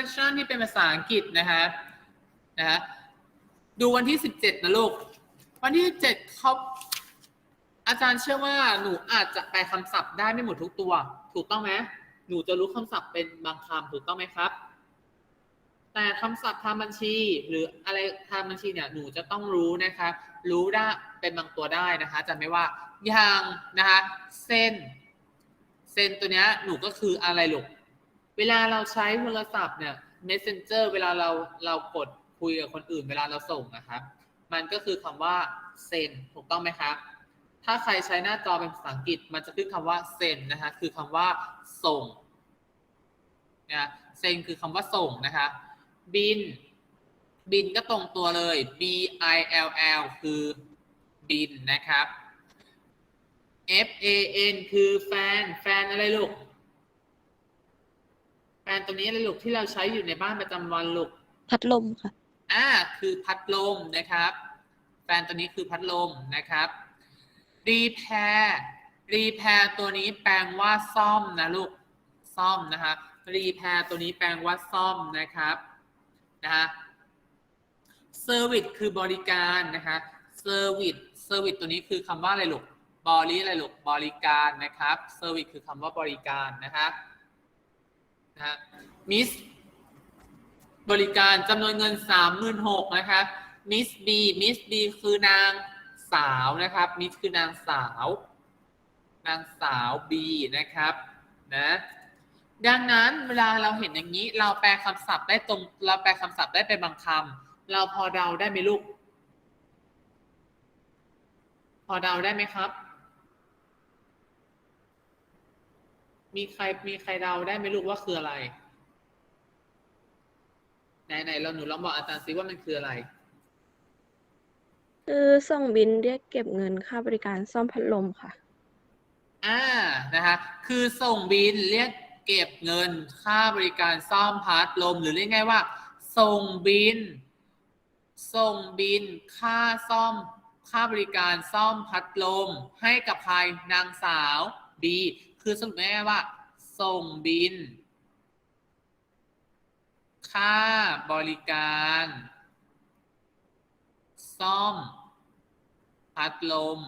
transaction ที่เป็นภาษาอังกฤษนะครับนะฮะดูวันที่สิบเจ็ดนะลูก วันที่สิบเจ็ดเขาอาจารย์เชื่อว่าหนูอาจจะแปลคำศัพท์ได้ไม่หมดทุกตัว ถูกต้องไหมหนูจะรู้คำศัพท์เป็นบางคำถูกต้องไหมครับ แต่คำศัพท์ทางบัญชี หรืออะไรทางบัญชีเนี่ยหนูจะต้องรู้นะคะ รู้ได้เป็นบางตัวได้นะคะจำไม่ว่าอย่างนะคะเส้น เส้นตัวเนี้ยหนูก็คืออะไรลูก เวลาเราใช้โทรศัพท์เนี่ย messenger เวลาเราเรากดคุยกับคนอื่น เวลาเราส่งนะครับ มันก็คือคำว่า send ถูกต้องไหมครับ ถ้าใครใช้หน้าจอเป็นภาษาอังกฤษ มันจะขึ้นคำว่า send นะคะ คือคำว่าส่งนะ send คือคำว่าส่งนะคะ บิน บินก็ตรงตัวเลย b i l l คือบินนะครับ f a n คือแฟน แฟนอะไรลูก ฟนตัวนี้อะไรลูกที่เราใช้อยู่ในบ้านประจำวันลูก พัดลมค่ะ อ่าคือพัดลมนะครับ แฟนตัวนี้คือพัดลมนะครับ repair repair ตัวนี้แปลว่าซ่อมนะลูกซ่อมนะคะ repair ตัวนี้แปลว่าซ่อมนะครับนะฮะ service คือบริการนะคะ service service ตัวนี้คือคำว่าอะไรลูกบริอะไรลูกบริการนะครับ service คือคำว่าบริการนะครับ นะฮะ miss บริการจำนวนเงิน 36,000นะครับมิสบีมิสบีคือนางสาวนะครับมิสคือนางสาว นางสาวบีนะครับนะดังนั้นเวลาเราเห็นอย่างนี้ เราแปลคำศัพท์ได้ตรงเราแปลคำศัพท์ได้เป็นบางคำเราพอเดาได้ไหมลูก พอเดาได้ไหมครับ มีใครมีใครเดาได้ไหมลูกว่าคืออะไร ไหนไหนเราหนูลองบอกอาจารย์ซิว่ามันคืออะไร คือส่งบินเรียกเก็บเงินค่าบริการซ่อมพัดลมค่ะ อ่านะคะคือส่งบินเรียกเก็บเงินค่าบริการซ่อมพัดลม หรือเรียกง่ายว่า ส่งบิน ส่งบินค่าซ่อมค่าบริการซ่อมพัดลม ให้กับใครนางสาว B คือสรุปง่ายๆว่า ส่งบิน ค่าบริการ ซ่อม พัดลม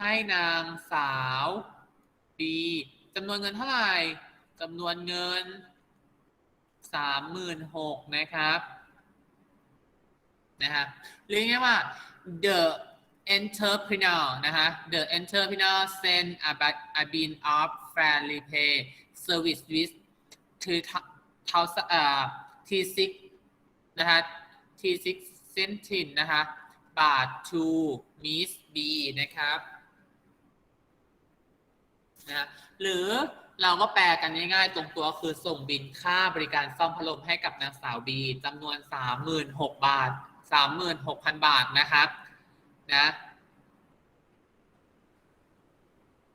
ให้นางสาวดีจำนวนเงินเท่าไหร่จำนวนเงินสามหมื่นหกนะครับนะฮะเรียกง่ายว่า the entrepreneur นะฮะ the entrepreneur send a b a bin of fair repay service with to เท่าเอ่อ T6 นะฮะ T6 centin นะฮะบาท to Miss B นะครับนะหรือเราก็แปลกันง่ายๆ ตรงตัวคือส่งบินค่าบริการซ่อมพัดลมให้กับนางสาวบีจำนวน 36,000 บาท 36,000 บาทนะครับ นะ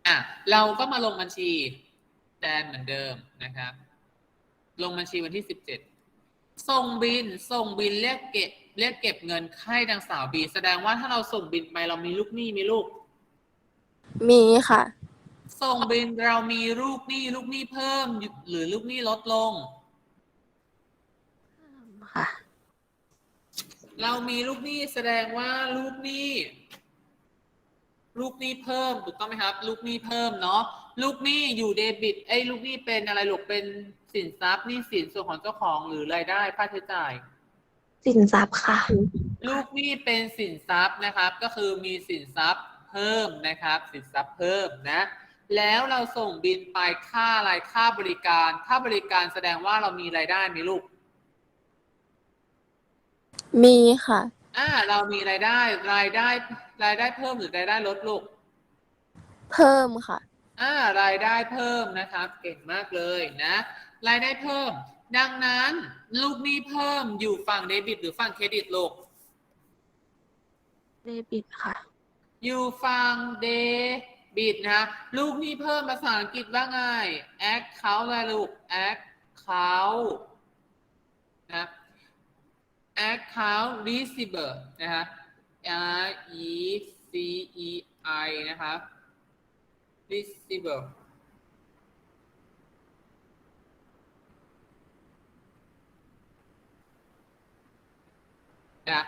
อะเราก็มาลงบัญชีแดนเหมือนเดิมนะครับ ลงบัญชีวันที่17ส่งบินส่งบินเรียกเก็บเรียกเก็บเงินให้นางสาวบีแสดงว่าถ้าเราส่งบินไปเรามีลูกหนี้มีลูก มีค่ะ ส่งบินเรามีลูกหนี้ลูกหนี้เพิ่มหรือลูกหนี้ลดลงค่ะ เรามีลูกหนี้แสดงว่าลูกหนี้ลูกหนี้เพิ่มถูกต้องไหมครับ ลูกหนี้เพิ่มเนาะลูกหนี้อยู่เดบิตไอ้ยลูกหนี้เป็นอะไรลูกเป็นสินทรัพย์หนี้สินส่วนของเจ้าของหรือรายได้ค่าใช้จ่าย สินทรัพย์ค่ะ ลูกหนี้เป็นสินทรัพย์นะครับ ก็คือมีสินทรัพย์เพิ่มนะครับ สินทรัพย์เพิ่มนะ แล้วเราส่งบินไปค่าอะไรค่าบริการ ค่าบริการแสดงว่าเรามีรายได้ไหมลูก มีค่ะ อ่า เรามีรายได้ รายได้ รายได้เพิ่มหรือรายได้ลดลูก เพิ่มค่ะ อ่า รายได้เพิ่มนะครับ เก่งมากเลยนะ รายได้เพิ่ม ดังนั้นลูกหนี้เพิ่มอยู่ฝั่งเดบิต หรือฝั่งเครดิตลูก เดบิตค่ะ อยู่ฝั่งเดบิตนะลูกหนี้เพิ่มภาษาอังกฤษว่าไง account อะไรลูก account Account receiver นะฮะ r e c e i นะครับ receiver นะ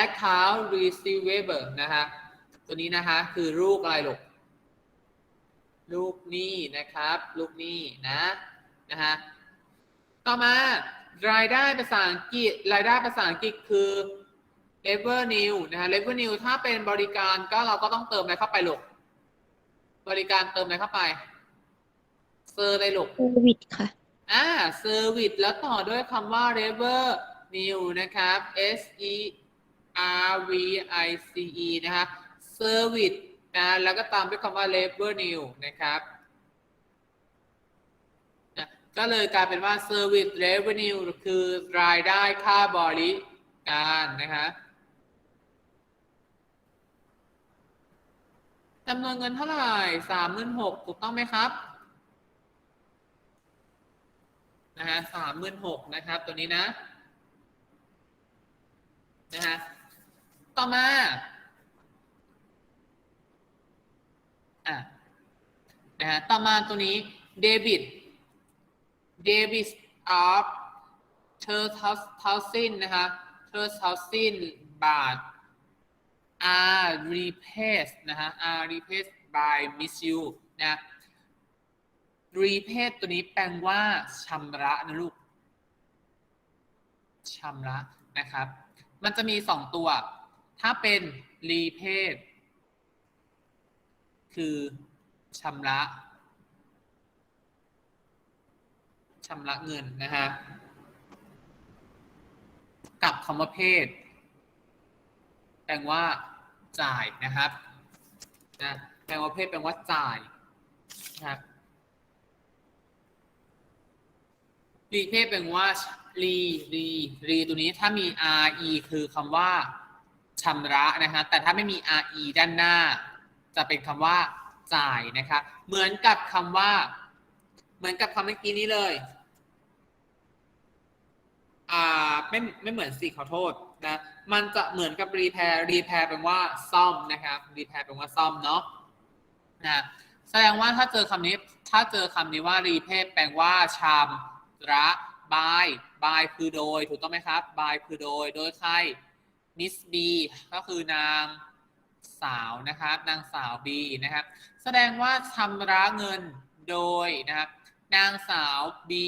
account receiver นะฮะ ตัวนี้นะคะคือลูกอะไรลูก ลูกนี้นะครับ ลูกนี้นะ นะฮะ ต่อมารายได้ภาษาอังกฤษรายได้ภาษาอังกฤษคือ revenue นะฮะ revenue ถ้าเป็นบริการก็เราก็ต้องเติมอะไรเข้าไปลูกบริการเติมอะไรเข้าไปเซอร์เลยลูกโควิดค่ะอ่า service แล้วต่อด้วยคำว่า revenue นะครับ S E R V I C E นะครับ service นะแล้วก็ตามด้วยคำว่า revenue นะครับนะ ก็เลยกลายเป็นว่า service revenue คือรายได้ค่าบริการนะครับจำนวนเงินเท่าไหร่สามหมื่นหกถูกต้องไหมครับ นะฮะสามหมื่นหกนะครับ ตัวนี้นะ นะฮะ ต่อมา อะ นะฮะ ต่อมาตัวนี้เดบิต เดบิต of เธอเทาสินนะคะเธอเทาสินบาท are repaid นะฮะ are repaid by miss you นะ repaid ตัวนี้แปลว่าชำระนะลูกชำระนะครับ มันจะมีสองตัว ถ้าเป็น repaid คือชำระ ชำระเงินนะฮะกับคำว่าเพศแปลว่า จ่ายนะครับนะแปลว่าเพศแปลว่าจ่ายนะครับรีเพศแปลว่ารีรีรีตัวนี้ถ้ามี re คือคำว่าชำระนะคะแต่ถ้าไม่มี re ด้านหน้า จะเป็นคำว่าจ่ายนะคะเหมือนกับคำว่า เหมือนกับคำเมื่อกี้นี้เลย อ่าไม่ไม่เหมือนสิขอโทษนะ มันจะเหมือนกับ repair repair แปลว่าซ่อมนะครับ repair แปลว่าซ่อมเนาะนะแสดงว่าถ้าเจอคำนี้ ถ้าเจอคำนี้ว่า repair แปลว่าชำระบายบายคือโดย ถูกต้องไหมครับบายคือโดย โดยใครมิสบีก็คือนางสาวนะครับ นางสาวบีนะครับ แสดงว่าชำระเงินโดยนะครับ นางสาวบี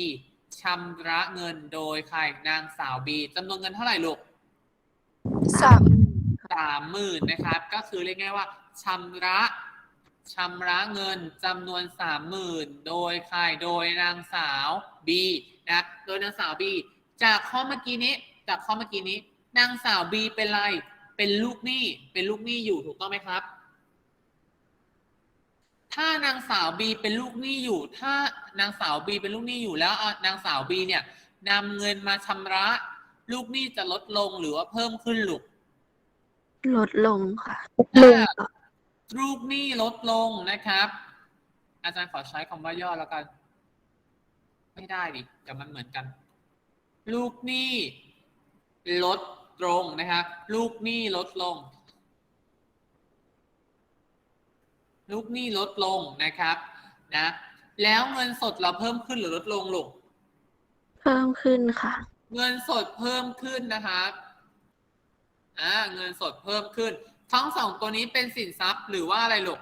ชำระเงินโดยใครนางสาวบีจำนวนเงินเท่าไหร่ลูกสามสามหมื่นนะครับ ก็คือเรียกง่ายว่าชำระชำระเงินจำนวนสามหมื่นโดยใครโดยนางสาว B นะโดยนางสาว B จากข้อเมื่อกี้นี้ จากข้อเมื่อกี้นี้ นางสาว B เป็นอะไรเป็นลูกหนี้เป็นลูกหนี้อยู่ถูกต้องไหมครับ ถ้านางสาว B เป็นลูกหนี้อยู่ ถ้านางสาว B เป็นลูกหนี้อยู่แล้วเอานางสาว B เนี่ยนำเงินมาชำระลูกหนี้จะลดลงหรือว่าเพิ่มขึ้นลูกลดลงค่ะลงค่ะลูกหนี้ลดลงนะครับ อาจารย์ขอใช้คำว่าย่อแล้วกัน ไม่ได้ดิเดี๋ยวมันเหมือนกัน ลูกหนี้ลดลงนะครับ ลูกหนี้ลดลง ลูกหนี้ลดลงนะครับนะแล้วเงินสดเราเพิ่มขึ้นหรือลดลงลูกเพิ่มขึ้นค่ะ เงินสดเพิ่มขึ้นนะครับอ่าเงินสดเพิ่มขึ้น ทั้งสองตัวนี้เป็นสินทรัพย์หรือว่าอะไรลูก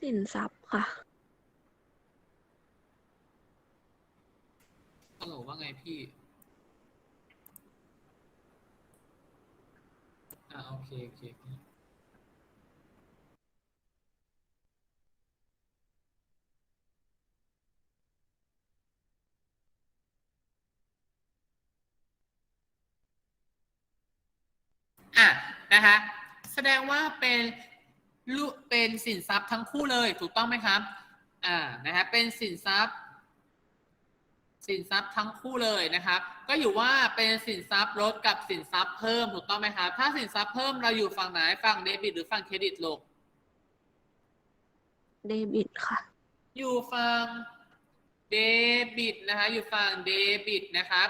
สินทรัพย์ค่ะฮัลโหลว่าไงพี่อ่าโอเคโอเคพี่ อะนะคะ แสดงว่าเป็นลูเป็นสินทรัพย์ทั้งคู่เลย ถูกต้องไหมครับ อ่า นะฮะเป็นสินทรัพย์ สินทรัพย์ทั้งคู่เลยนะครับ ก็อยู่ว่าเป็นสินทรัพย์ลดกับสินทรัพย์เพิ่ม ถูกต้องไหมครับ ถ้าสินทรัพย์เพิ่มเราอยู่ฝั่งไหน ฝั่งเดบิตหรือฝั่งเครดิตลูกเดบิตค่ะ อยู่ฝั่งเดบิตนะคะ อยู่ฝั่งเดบิตนะครับ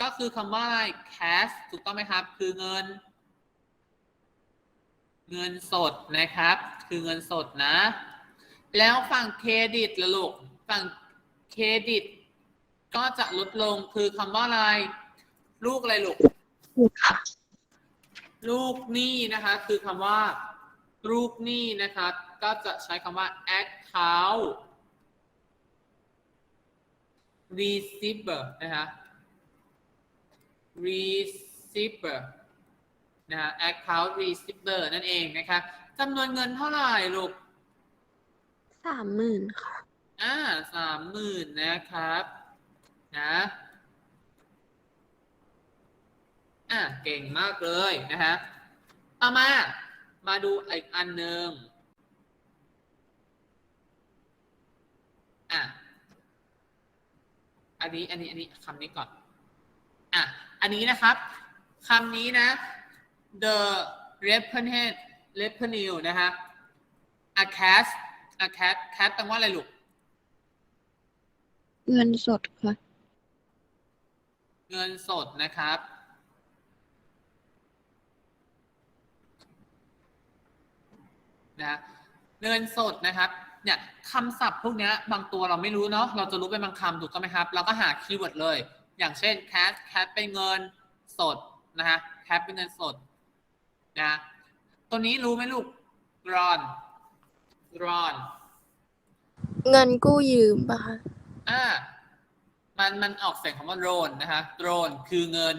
ก็คือคำว่าอะไร cash ถูกต้องไหมครับ คือเงิน เงินสดนะครับ คือเงินสดนะ แล้วฝั่งเครดิตละลูกฝั่งเครดิต ก็จะลดลงคือคำว่าอะไร ลูกอะไรลูกค่ะลูกหนี้นะคะ คือคำว่า ลูกหนี้นะครับ ก็จะใช้คำว่า account receiver นะคะ receiver นะฮะ account receiver นั่นเองนะคะจำนวนเงินเท่าไหร่ลูกสามหมื่นค่ะ อ่าสามหมื่นนะครับ นะ อะเก่งมากเลยนะฮะ เอามา มาดูอีกอันหนึ่งอะ อันนี้ อันนี้ อันนี้คำนี้ก่อน อะ อันนี้นะครับคำนี้นะ the revenue revenue นะฮะ a cash a cash cash แปลว่าอะไรลูก เงินสดค่ะ เงินสดนะครับ นะเงินสดนะครับเนี่ยคำศัพท์พวกเนี้ยบางตัวเราไม่รู้เนาะเราจะรู้เป็นบางคำถูกต้องไหมครับ เราก็หาคีย์เวิร์ดเลย อย่างเช่น cash cash เป็นเงินสดนะฮะ cash เป็นเงินสดนะ ตัวนี้รู้ไหมลูก ron ron เงินกู้ยืมป่ะคะอ่ามันมันออกเสียงคำว่า loan นะคะ loan คือเงิน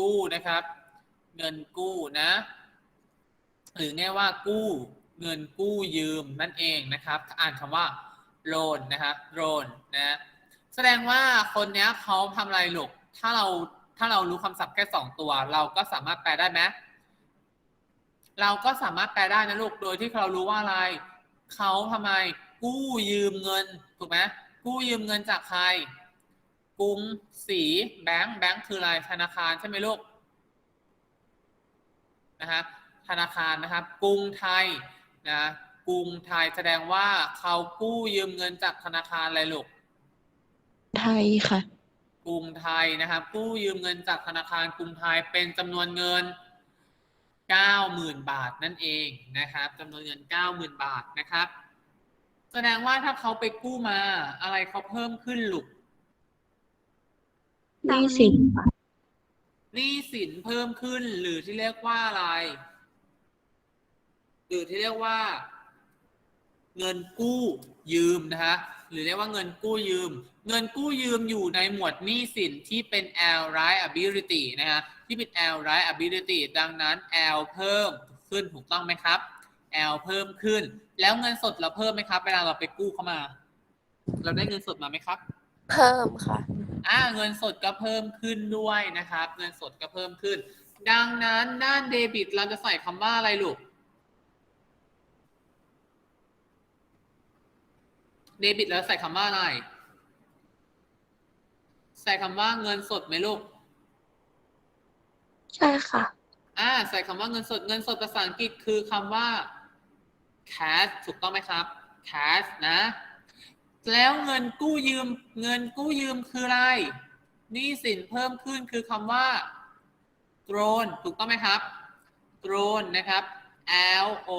กู้นะครับ เงินกู้นะ หรือเรียกว่ากู้ เงินกู้ยืมนั่นเองนะครับ อ่านคำว่า loan นะครับ loan นะ แสดงว่าคนเนี้ยเขาทำอะไรลูกถ้าเราถ้าเรารู้คำศัพท์แค่สองตัว เราก็สามารถแปลได้ไหมเราก็สามารถแปลได้นะลูกโดยที่เรารู้ว่าอะไรเขาทำไม กู้ยืมเงินถูกไหมกู้ยืมเงินจากใคร กรุงศรีแบงค์แบงค์คืออะไรธนาคารใช่ไหมลูกนะฮะธนาคารนะครับ กรุงไทยนะกรุงไทยแสดงว่าเขากู้ยืมเงินจากธนาคารอะไรลูก ไทยค่ะ กรุงไทยนะครับกู้ยืมเงินจากธนาคารกรุงไทยเป็นจำนวนเงิน 90,000 บาทนั่นเองนะครับจำนวนเงิน 90,000 บาทนะครับ แสดงว่าถ้าเขาไปกู้มาอะไรเขาเพิ่มขึ้นลูกหนี้สินค่ะหนี้สินเพิ่มขึ้นหรือที่เรียกว่าอะไร หรือที่เรียกว่า เงินกู้ยืมนะคะหรือเรียกว่าเงินกู้ยืม เงินกู้ยืมอยู่ในหมวดหนี้สินที่เป็น L liability นะฮะที่เป็น L liability ดังนั้น L เพิ่มขึ้นถูกต้องไหมครับ L เพิ่มขึ้น แล้วเงินสดเราเพิ่มไหมครับเวลาเราไปกู้เข้ามา เราได้เงินสดมาไหมครับ เพิ่มค่ะอ่าเงินสดก็เพิ่มขึ้นด้วยนะครับ เงินสดก็เพิ่มขึ้น ดังนั้นด้านเดบิตเราจะใส่คำว่าอะไรลูก เดบิตแล้วใส่คำว่าอะไร ใส่คำว่าเงินสดไหมลูก ใช่ค่ะ อ่า ใส่คำว่าเงินสด เงินสดภาษาอังกฤษคือคำว่า cash ถูกต้องไหมครับ cash นะ แล้วเงินกู้ยืม เงินกู้ยืมคืออะไรหนี้สินเพิ่มขึ้นคือคำว่า loan ถูกต้องไหมครับ loan นะครับ L O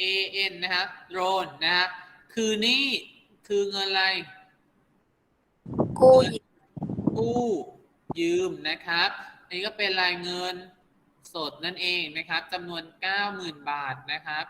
A N นะครับ loan นะฮะ คือหนี่คือเงินอะไร กู้ยืมกู้ยืมนะครับ อันนี้ก็เป็นรายเงินสดนั่นเองนะครับจำนวน 90,000 บาทนะครับ